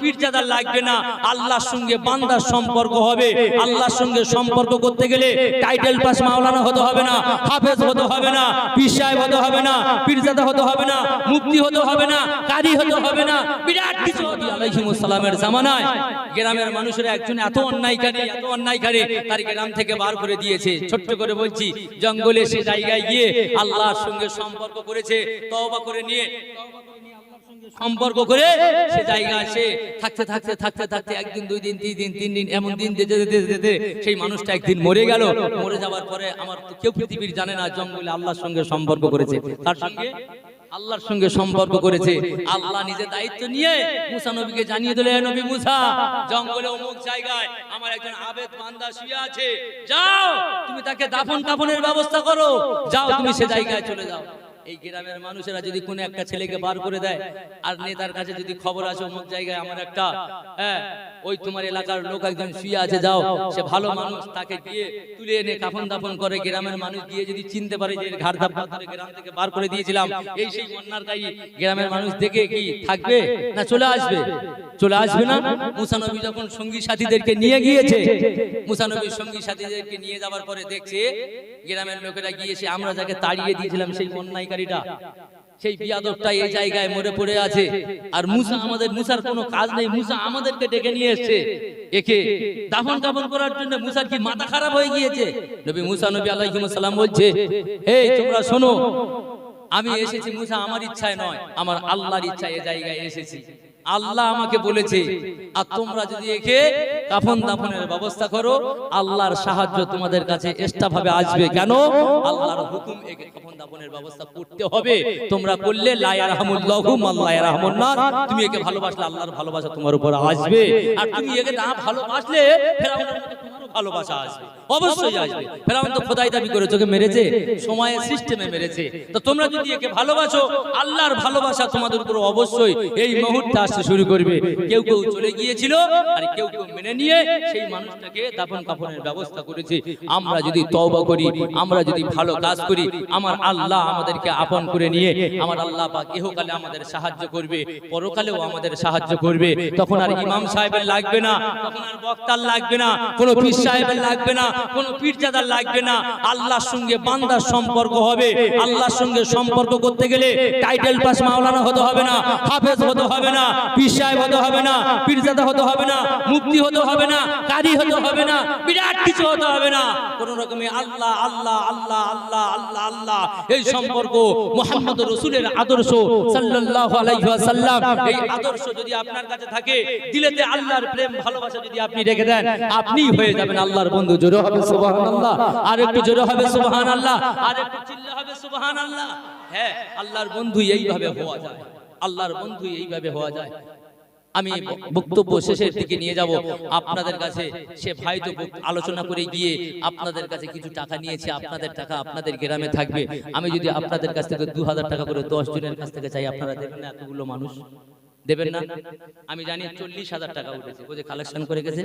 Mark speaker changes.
Speaker 1: পীরজাদা লাগবে না। আল্লাহর সঙ্গে বান্দার সম্পর্ক হবে। আল্লাহর সঙ্গে সম্পর্ক করতে গেলে টাইটেল পাস মাওলানা হতে হবে না, হাফেজ হতে হবে না সাহেব হতে হবে না, পীরজাদা হতে হবে না মুক্তি হতে হবে না, কারি হতে হবে না। বিরাট কিছু নবী আলাইহিমুস সালামের জামানায় গ্রামের মানুষেরা একজন এত অন্যায়কারী এত অন্যায়কারী, তার গ্রাম থেকে বার করে দিয়েছে। ছোট্ট করে বলছি, জঙ্গলে সে জায়গায় গিয়ে আল্লাহর সঙ্গে সম্পর্ক করেছে, তওবা করে নিয়ে তওবা করে নিয়ে আল্লাহর সঙ্গে সম্পর্ক করে সে জায়গায় সে থাকতে থাকতে থাকতে থাকতে একদিন, দুই দিন, তিন দিন তিন দিন, এমন দিন যেতে যেতে যেতে সেই মানুষটা একদিন মরে গেল। মরে যাওয়ার পরে আমার কেউ পৃথিবীর জানে না, জঙ্গলে আল্লাহর সঙ্গে সম্পর্ক করেছে। তার সঙ্গে আল্লাহর সঙ্গে সম্পর্ক করেছে। আল্লাহ নিজের দায়িত্ব নিয়ে মুসা নবীকে জানিয়ে দিলে "হে নবী মুসা, জঙ্গলে অমুক জায়গায় আমার একজন আবেদ বান্দা শুয়ে আছে। যাও, তুমি তাকে দাফন কাফনের ব্যবস্থা করো। যাও, তুমি সে জায়গায় চলে যাও। এই গ্রামের মানুষেরা যদি কোনো একটা ছেলেকে বার করে দেয়, আর নেতার কাছে যদি খবর আসে অমুক জায়গায় আমার একটা হ্যাঁ ওই তোমার এলাকার লোক একজন শুয়ে আছে যাও। সে ভালো মানুষ তাকে গিয়ে তুলে এনে কাফন দাফন করে গ্রামের মানুষ গিয়ে যদি চিনতে পারে যে ঘাট ধাপ্পা ধরে গ্রাম থেকে বার করে দিয়েছিলাম এই সেই বন্যার গাই গ্রামের মানুষ দেখে কি থাকবে না চলে আসবে? চলে আসবে না? মুসানবী যখন সঙ্গী সাথীদেরকে নিয়ে গিয়েছে মুসানবী সঙ্গী সাথীদেরকে নিয়ে যাওয়ার পরে দেখছে গ্রামের লোকেরা গিয়েছে আমরা যাকে তাড়িয়ে দিয়েছিলাম সেই অন্যায়কারীটা সেই বিয়াদবটা এই জায়গায় মরে পড়ে আছে। আর মুসা আমাদের মুসার কোনো কাজ নেই। মুসা আমাদেরকে ডেকে নিয়ে এসছে। একে দাফন কাফন করার জন্য মুসার কি মাথা খারাপ হয়ে গিয়েছে? নবী মুসা নবী আলাইহিস সালাম বলছে এই তোমরা শোনো আমি এসেছি মুসা আমার ইচ্ছায় নয় আমার আল্লাহর ইচ্ছায় এই জায়গায় এসেছি। আল্লাহ আমাকে বলেছে আর তোমরা যদি একে কাফন দাফনের ব্যবস্থা করো। আল্লাহর সাহায্য তোমাদের কাছে ভাবে আসবে কেন? আল্লাহর হুকুম কাফন দাফনের ব্যবস্থা করতে হবে। তোমরা করলে লা ইয়ারহামুল্লাহু মাল্লা ইয়ারহামুন্নাস তুমি একে ভালোবাসলে আল্লাহর ভালোবাসা তোমার উপর আসবে। আর তুমি একে না ভালোবাসলে ফেরাউনের মতো ভালোবাসা আসবে। অবশ্যই আসবে। ফেরাউন তো খোদাই দাবি করে তোকে মেরেছে, সময়ের সিস্টেমে মেরেছে। তো তোমরা যদি একে ভালোবাসো, আল্লাহর ভালোবাসা তোমাদের উপর অবশ্যই এই মুহূর্তে আসতে শুরু করবে। কেউ কেউ চলে গিয়েছিল, আর কেউ কেউ নিয়ে সেই মানুষটাকে দাফন কাফনের ব্যবস্থা করেছে। আমরা যদি তওবা করি, আমরা যদি ভালো কাজ করি, আমার আল্লাহ আমাদেরকে আপন করে নিয়ে, আমার আল্লাহ পাক ইহকালে আমাদের সাহায্য করবে, পরকালেও আমাদের সাহায্য করবে। তখন আর ইমাম সাহেবের লাগবে না, তখন আর বক্তার লাগবে না, কোনো পীর সাহেবের লাগবে না, কোনো পীরজাদার লাগবে না। আল্লাহর সঙ্গে বান্দার সম্পর্ক হবে। আল্লাহর সঙ্গে সম্পর্ক করতে গেলে টাইটেল পাস মাওলানা হতে হবে না, হাফেজ হতে হবে না, পীর সাহেব হতে হবে না, পীরজাদা হতে হবে না, মুফতি হতে হবে না, কারি হতে হবে না, বিরাট কিছু হতে হবে না। কোন রকমে আল্লাহ আল্লাহ আল্লাহ আল্লাহ আল্লাহ আল্লাহ, এই সম্পর্ক মোহাম্মদ রসুলের আদর্শ সাল্লাল্লাহু আলাইহি ওয়াসাল্লাম। এই আদর্শ যদি আপনার কাছে থাকে, দিলেতে আল্লাহর প্রেম, ভালোবাসা যদি আপনি রেখে দেন আপনি হয়ে যাবেন আল্লাহর বন্ধু। জোরে হবে সুবহানাল্লাহ, আর একটু জোরে হবে সুবহানাল্লাহ, আর একটু চিল্লা হবে সুবহানাল্লাহ। হ্যাঁ আল্লাহর বন্ধু এইভাবে হওয়া যায়, আল্লাহর বন্ধু এইভাবে হওয়া যায়। আমি বক্তব্য শেষের দিকে নিয়ে যাব। আপনাদের কাছে সে ভাই তো আলোচনা করে গিয়ে আপনাদের কাছে কিছু টাকা নিয়েছে আপনাদের টাকা আপনাদের গ্রামে থাকবে। আমি যদি আপনাদের কাছ থেকে দু হাজার টাকা করে দশ জনের কাছ থেকে চাই আপনারা দেবেন না এতগুলো মানুষ? দেবেন না? আমি জানি চল্লিশ হাজার টাকা উঠেছে। ও যে কালেকশন করে গেছে।